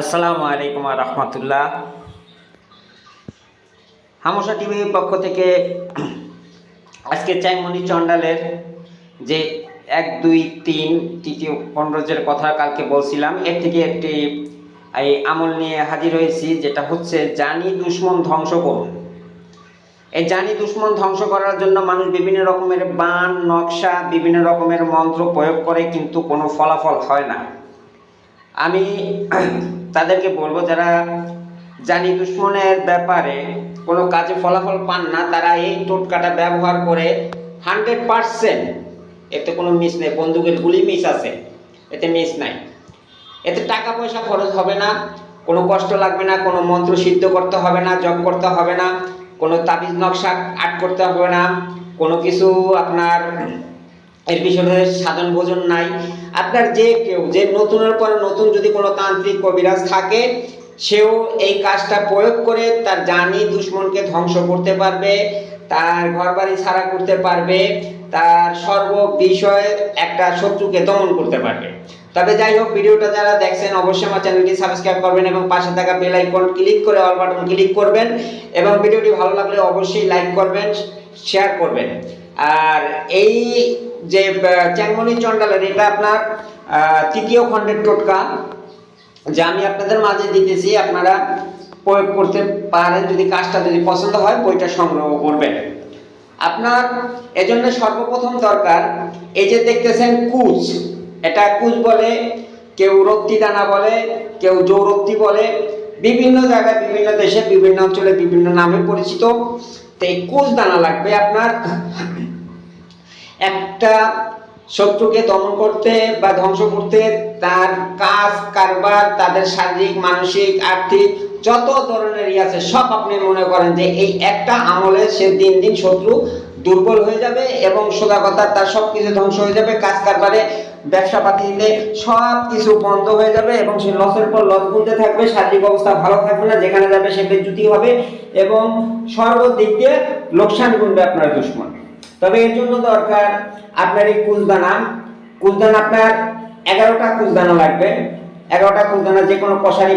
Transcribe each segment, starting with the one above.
আসসালামু আলাইকুম রহমতুল্লাহ। হামসা টিভির পক্ষ থেকে আজকে চ্যাংমণি চন্ডালের যে এক, দুই, তিন, তৃতীয়, পনেরোজের কথা কালকে বলছিলাম, এর থেকে একটি এই আমল নিয়ে হাজির হয়েছি, যেটা হচ্ছে জানি দুশ্মন ধ্বংস করুন। এই জানি দুশ্মন ধ্বংস করার জন্য মানুষ বিভিন্ন রকমের বান, নকশা, বিভিন্ন রকমের মন্ত্র প্রয়োগ করে, কিন্তু কোনো ফলাফল হয় না। আমি তাদেরকে বলব যারা জানি দুশ্মনের ব্যাপারে কোনো কাজে ফলাফল পান না, তারা এই টোটকাটা ব্যবহার করে হান্ড্রেড পারসেন্ট এতে কোনো মিস নেই, বন্দুকের গুলি মিস আছে, এতে মিস নাই। এতে টাকা পয়সা খরচ হবে না, কোনো কষ্ট লাগবে না, কোনো মন্ত্র সিদ্ধ করতে হবে না, জপ করতে হবে না, কোনো তাবিজ নকশা আট করতে হবে না, কোনো কিছু আপনার এর পিছনে সাধন ভোজন নাই। আপনার যে কেউ, যে নতুনের পর নতুন যদি কোনো তান্ত্রিক কবিরাজ থাকে, সেও এই কাজটা প্রয়োগ করে তার জানি দুশ্মনকে ধ্বংস করতে পারবে, তার ঘর বাড়ি ছাড়া করতে পারবে, তার সর্ব বিষয়ে একটা শত্রুকে দমন করতে পারবে। তবে যাই হোক, ভিডিওটা যারা দেখছেন, অবশ্যই আমার চ্যানেলটি সাবস্ক্রাইব করবেন এবং পাশে থাকা বেল আইকন ক্লিক করে অল বাটন ক্লিক করবেন এবং ভিডিওটি ভালো লাগলে অবশ্যই লাইক করবেন শেয়ার করবেন। আর এই যে আহ, চ্যাংমণি চন্ডালের এটা আপনার তৃতীয় খণ্ডের টোটকা যা আমি আপনাদের মাঝে দিতেছি আপনারা প্রয়োগ করতে পারেন যদি কাজটা যদি পছন্দ হয় বইটা সংগ্রহ করবেন। আপনার এজন্য সর্বপ্রথম দরকার এই যে দেখতেছেন কুচ এটা কুচ বলে কেউ রক্তি দানা বলে কেউ জৌরক্তি বলে বিভিন্ন জায়গায় বিভিন্ন দেশে বিভিন্ন অঞ্চলে বিভিন্ন নামে পরিচিত। তো দানা লাগবে আপনার। একটা শত্রুকে দমন করতে বা ধ্বংস করতে তার কাজ, কারবার, তাদের শারীরিক, মানসিক, আর্থিক যত ধরনের ইয়ে আছে সব আপনি মনে করেন যে এই একটা আমলে সে দিন দিন শত্রু দুর্বল হয়ে যাবে এবং সোজা কথা তার সব কিছু ধ্বংস হয়ে যাবে, কাজ কারবারে ব্যবসা পাতিতে সব কিছু বন্ধ হয়ে যাবে এবং সে লসের পর লস গুনতে থাকবে, শারীরিক অবস্থা ভালো থাকবে না, যেখানে যাবে সে বেজ্জুতি হবে এবং সর্বদিক দিয়ে লোকসান গুনবে আপনার দুশ্মন। তবে এর জন্য দরকার আপনার এই কুলদানা। কুলদানা আপনার এগারোটা কুলদানা লাগবে। এগারোটা কুলদানা যে কোনো কষারি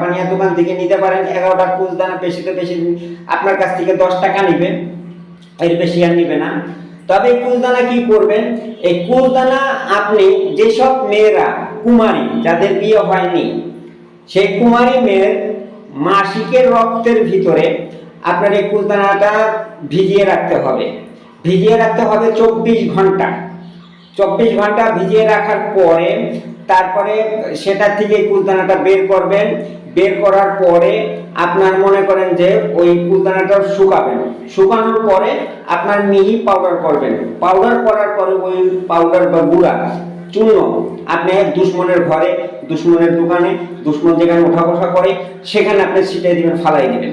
পানিয়া দোকান থেকে নিতে পারেন। এগারোটা কুলদানা বেশিতে বেশি আপনার কাছ থেকে দশ টাকা নিবে। এর বেশি আর নিবে না। তবে কুলদানা কি করবেন? এই কুলদানা আপনি যেসব মেয়েরা, কুমারী, যাদের বিয়ে হয়নি, সেই কুমারী মেয়ের মাসিকের রক্তের ভিতরে আপনার এই কুলদানাটা ভিজিয়ে রাখতে হবে। ভিজিয়ে রাখতে হবে চব্বিশ ঘণ্টা। চব্বিশ ঘণ্টা ভিজিয়ে রাখার পরে তারপরে সেটা থেকে কুলদানাটা বের করবেন। বের করার পরে আপনার মনে করেন যে ওই কুলদানাটা শুকাবেন। শুকানোর পরে আপনার মিহি পাউডার করবেন। পাউডার করার পরে ওই পাউডার বা গুঁড়া চূর্ণ আপনি দুশ্মনের ঘরে, দুশ্মনের দোকানে, দুশ্মন যেখানে ওঠা বসা করে, সেখানে আপনি ছিটিয়ে দিবেন, ফালাই দিবেন।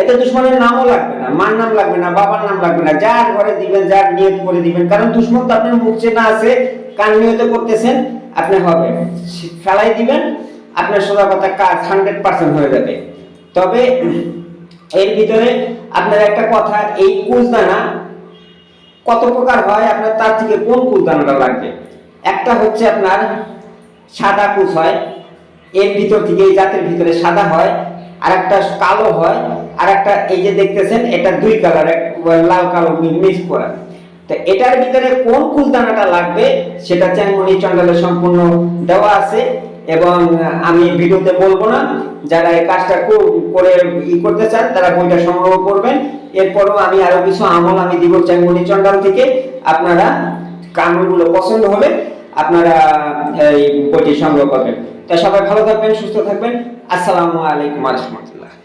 এতে দুশ্মনের নামও লাগবে না, মার নাম লাগবে না, বাবার নাম লাগবে না, যার ঘরে দিবেন, যার নিয়ত করে দিবেন, কারণ দুশ্মন তো আপনার মুখ চেনা আছে, কান নিয়ত করতেছেন, আপনি হবে। ফেলাই দিবেন আপনার সোজা কথা কাজ হান্ড্রেড পার্সেন্ট হয়ে যাবে। তবে এর ভিতরে আপনার একটা কথা, এই কুচদানা কত প্রকার হয়, আপনার তার থেকে কোন কুচদানাটা লাগবে? একটা হচ্ছে আপনার সাদা কুচ হয়, এর ভিতর থেকে এই জাতের ভিতরে সাদা হয় আর একটা কালো হয় আর একটা এই যে দেখতেছেন, এটা দুই কালার লাল কালো মিক্স করা। তো এটার ভিতরে কোন কুলদানাটা লাগবে, সেটা চ্যাংমণি চন্ডালে সম্পূর্ণ দেওয়া আছে। এবং আমি ভিডিওতে বলব না, যারা এই কাজটা করে ই করতে চান, তারা বইটা সংগ্রহ করবেন। এরপরও আমি আরও কিছু আমল আমি দিব চাই মণিচন্ডাল থেকে। আপনারা কামড়গুলো পছন্দ হবে, আপনারা এই বইটি সংগ্রহ করবেন। তা সবাই ভালো থাকবেন, সুস্থ থাকবেন। আসসালামু আলাইকুম। রহমতুল্লাহ